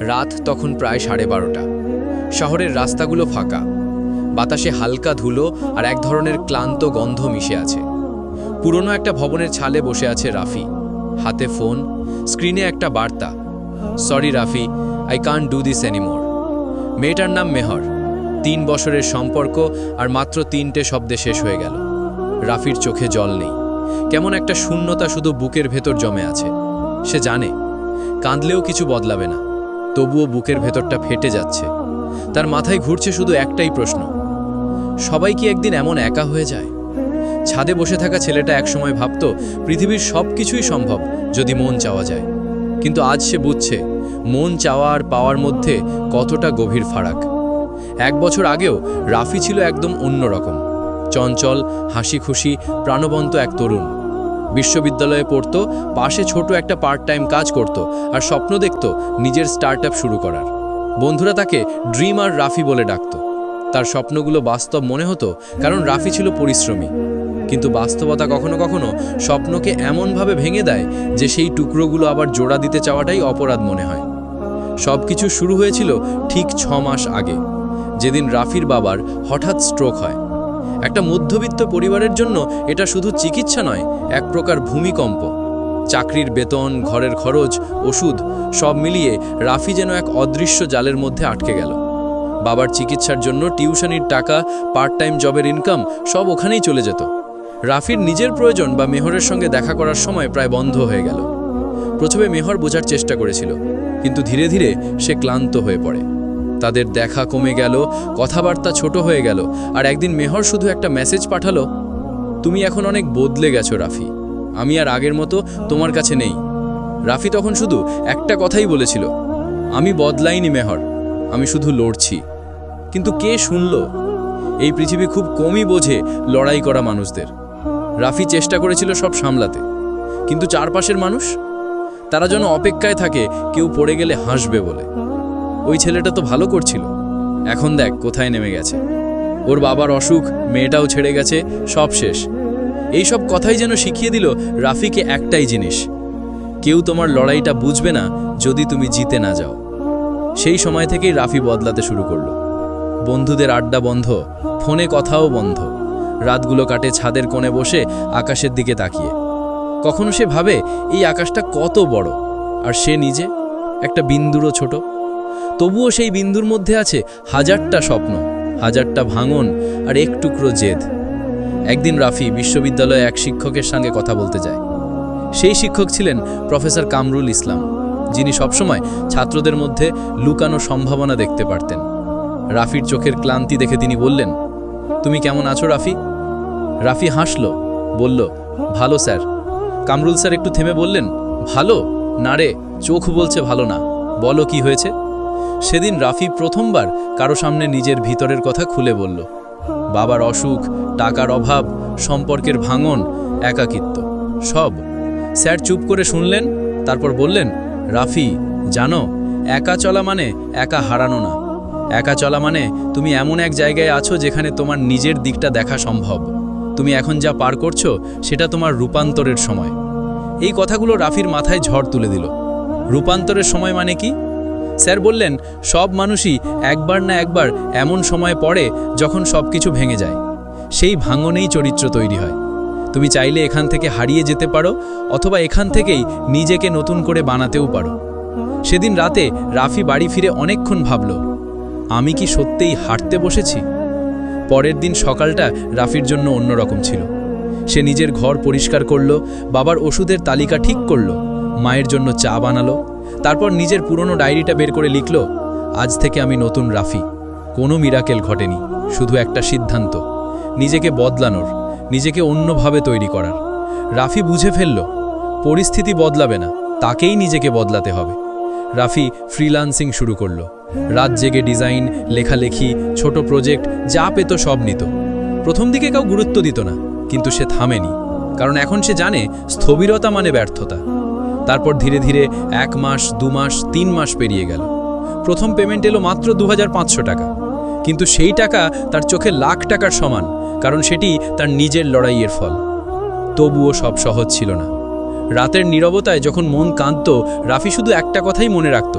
রাত তখন প্রায় সাড়ে বারোটা। শহরের রাস্তাগুলো ফাঁকা। বাতাসে হালকা ধুলো আর এক ধরনের ক্লান্ত গন্ধ মিশে আছে। পুরনো একটা ভবনের ছালে বসে আছে রাফি। হাতে ফোন, স্ক্রিনে একটা বার্তা। Sorry Rafi, I can't do this anymore. মেয়েটার নাম মেহর। তিন বছরের সম্পর্ক আর মাত্র তিনটে শব্দে শেষ হয়ে গেল। রাফির চোখে জল নেই। কেমন একটা শূন্যতা শুধু বুকের ভেতর জমে আছে। সে জানে, কাঁদলেও কিছু বদলাবে না। তবুও বুকের ভেতরটা ফেটে যাচ্ছে। তার মাথায় ঘুরছে শুধু একটাই প্রশ্ন। সবাই কি একদিন এমন একা হয়ে যায়? ছাদে বসে থাকা ছেলেটা একসময় ভাবত, পৃথিবীর সব কিছুই সম্ভব যদি মন চাওয়া যায়। কিন্তু আজ সে বুঝছে, মন চাওয়া আর পাওয়ার মধ্যে কতটা গভীর ফারাক। এক বছর আগেও রাফি ছিল একদম অন্যরকম। চঞ্চল হাসি খুশি প্রাণবন্ত এক তরুণ। বিশ্ববিদ্যালয়ে পড়ত, পাশে ছোট একটা পার্ট টাইম কাজ করত আর স্বপ্ন দেখত নিজের স্টার্ট শুরু করার। বন্ধুরা তাকে ড্রিম আর রাফি বলে ডাকত। তার স্বপ্নগুলো বাস্তব মনে হতো কারণ রাফি ছিল পরিশ্রমী। কিন্তু বাস্তবতা কখনো কখনো স্বপ্নকে এমনভাবে ভেঙে দেয় যে সেই টুকরোগুলো আবার জোড়া দিতে চাওয়াটাই অপরাধ মনে হয়। সব কিছু শুরু হয়েছিল ঠিক ছ মাস আগে। যেদিন রাফির বাবার হঠাৎ স্ট্রোক হয়। একটা মধ্যবিত্ত পরিবারের জন্য এটা শুধু চিকিৎসা নয়, এক প্রকার ভূমিকম্প। চাকরির বেতন, ঘরের খরচ, ওষুধ, সব মিলিয়ে রাফি যেন এক অদৃশ্য জালের মধ্যে আটকে গেল। বাবার চিকিৎসার জন্য টিউশনির টাকা পার্ট টাইম জবের ইনকাম, সব ওখানেই চলে যেত। রাফির নিজের প্রয়োজন বা মেহরের সঙ্গে দেখা করার সময় প্রায় বন্ধ হয়ে গেল। প্রথমে মেহর বোঝার চেষ্টা করেছিল, কিন্তু ধীরে ধীরে সে ক্লান্ত হয়ে পড়ে। তাদের দেখা কমে গেল, কথাবার্তা ছোট হয়ে গেল, আর একদিন মেহর শুধু একটা মেসেজ পাঠালো, তুমি এখন অনেক বদলে গেছো, রাফি। আমি আর আগের মতো তোমার কাছে নেই। রাফি তখন শুধু একটা কথাই বলেছিল, আমি বদলাইনি মেহর, আমি শুধু লড়ছি। কিন্তু কে শুনল? এই পৃথিবী খুব কমই বোঝে লড়াই করা মানুষদের। রাফি চেষ্টা করেছিল সব সামলাতে, কিন্তু চারপাশের মানুষ, তারা যেন অপেক্ষায় থাকে, কেউ পড়ে গেলে হাসবে বলে। ওই ছেলেটা তো ভালো করছিল। এখন দেখ কোথায় নেমে গেছে। ওর বাবার অসুখ, মেয়েটাও ছেড়ে গেছে, সব শেষ। এই সব কথাই যেন শিখিয়ে দিল রাফিকে একটাই জিনিস। কেউ তোমার লড়াইটা বুঝবে না যদি তুমি জিতে না যাও। সেই সময় থেকেই রাফি বদলাতে শুরু করল। বন্ধুদের আড্ডা বন্ধ, ফোনে কথাও বন্ধ। রাতগুলো কাটে ছাদের কোণে বসে আকাশের দিকে তাকিয়ে। কখনো সে ভাবে, এই আকাশটা কত বড়। আর সে নিজে, একটা বিন্দুরও ছোট। তবুও সেই বিন্দুর মধ্যে আছে হাজারটা স্বপ্ন, হাজারটা ভাঙন আর এক টুকরো জেদ। একদিন রাফি বিশ্ববিদ্যালয়ে এক শিক্ষকের সঙ্গে কথা বলতে যায়। সেই শিক্ষক ছিলেন প্রফেসর কামরুল ইসলাম, যিনি সবসময় ছাত্রদের মধ্যে লুকানো সম্ভাবনা দেখতে পারতেন। রাফির চোখের ক্লান্তি দেখে তিনি বললেন, তুমি কেমন আছো রাফি? রাফি হাসল, বলল, ভালো স্যার। কামরুল স্যার একটু থেমে বললেন, ভালো? না রে, চোখ বলছে ভালো না। বলো কি হয়েছে? সেদিন রাফি প্রথমবার কারও সামনে নিজের ভিতরের কথা খুলে বলল। বাবার অসুখ, টাকার অভাব, সম্পর্কের ভাঙন, একাকিত্ব, সব। স্যার চুপ করে শুনলেন, তারপর বললেন, রাফি, জানো, একা চলা মানে একা হারানো না। একা চলা মানে তুমি এমন এক জায়গায় আছো যেখানে তোমার নিজের দিকটা দেখা সম্ভব। তুমি এখন যা পার করছ, সেটা তোমার রূপান্তরের সময়। এই কথাগুলো রাফির মাথায় ঝড় তুলে দিল। রূপান্তরের সময় মানে কি? স্যার বললেন, সব মানুষই একবার না একবার এমন সময় পড়ে যখন সব কিছু ভেঙে যায়। সেই ভাঙনেই চরিত্র তৈরি হয়। তুমি চাইলে এখান থেকে হারিয়ে যেতে পারো অথবা এখান থেকেই নিজেকে নতুন করে বানাতেও পারো। সেদিন রাতে রাফি বাড়ি ফিরে অনেকক্ষণ ভাবল, আমি কি সত্যিই হাঁটতে বসেছি? পরের দিন সকালটা রাফির জন্য অন্যরকম ছিল। সে নিজের ঘর পরিষ্কার করল, বাবার ওষুধের তালিকা ঠিক করল, মায়ের জন্য চা বানালো তারপর নিজের পুরনো ডায়েরিটা বের করে লিখল, আজ থেকে আমি নতুন রাফি। কোনো মিরাকেল ঘটেনি, শুধু একটা সিদ্ধান্ত। নিজেকে বদলানোর, নিজেকে অন্যভাবে তৈরি করার। রাফি বুঝে ফেলল, পরিস্থিতি বদলাবে না, তাকেই নিজেকে বদলাতে হবে। রাফি ফ্রিলান্সিং শুরু করল। রাত জেগে ডিজাইন, লেখালেখি, ছোট প্রজেক্ট, যা পেত সব নিত। প্রথম দিকে কেউ গুরুত্ব দিত না, কিন্তু সে থামেনি, কারণ এখন সে জানে স্থবিরতা মানে ব্যর্থতা। তারপর ধীরে ধীরে এক মাস, দু মাস, তিন মাস পেরিয়ে গেল। প্রথম পেমেন্ট এলো মাত্র দু হাজার পাঁচশো টাকা। কিন্তু সেই টাকা তার চোখে লাখ টাকার সমান, কারণ সেটি তার নিজের লড়াইয়ের ফল। তবুও সব সহজ ছিল না। রাতের নীরবতায় যখন মন কাঁদত, রাফি শুধু একটা কথাই মনে রাখত,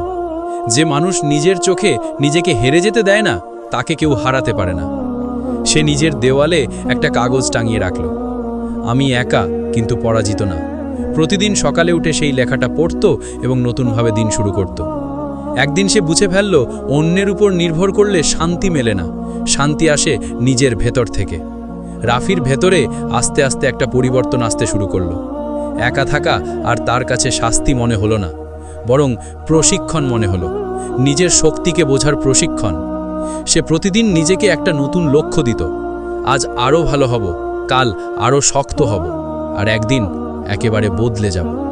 যে মানুষ নিজের চোখে নিজেকে হেরে যেতে দেয় না, তাকে কেউ হারাতে পারে না। সে নিজের দেওয়ালে একটা কাগজ টাঙিয়ে রাখল। আমি একা, কিন্তু পরাজিত না। প্রতিদিন সকালে উঠে সেই লেখাটা পড়ত এবং নতুনভাবে দিন শুরু করত। একদিন সে বুঝে ফেলল, অন্যের উপর নির্ভর করলে শান্তি মেলে না, শান্তি আসে নিজের ভেতর থেকে। রাফির ভেতরে আস্তে আস্তে একটা পরিবর্তন আসতে শুরু করল। একা থাকা আর তার কাছে শাস্তি মনে হলো না, বরং প্রশিক্ষণ মনে হলো, নিজের শক্তিকে বোঝার প্রশিক্ষণ। সে প্রতিদিন নিজেকে একটা নতুন লক্ষ্য দিত, আজ আরও ভালো হব, কাল আরও শক্ত হব, আর একদিন একেবারে বদলে যাব।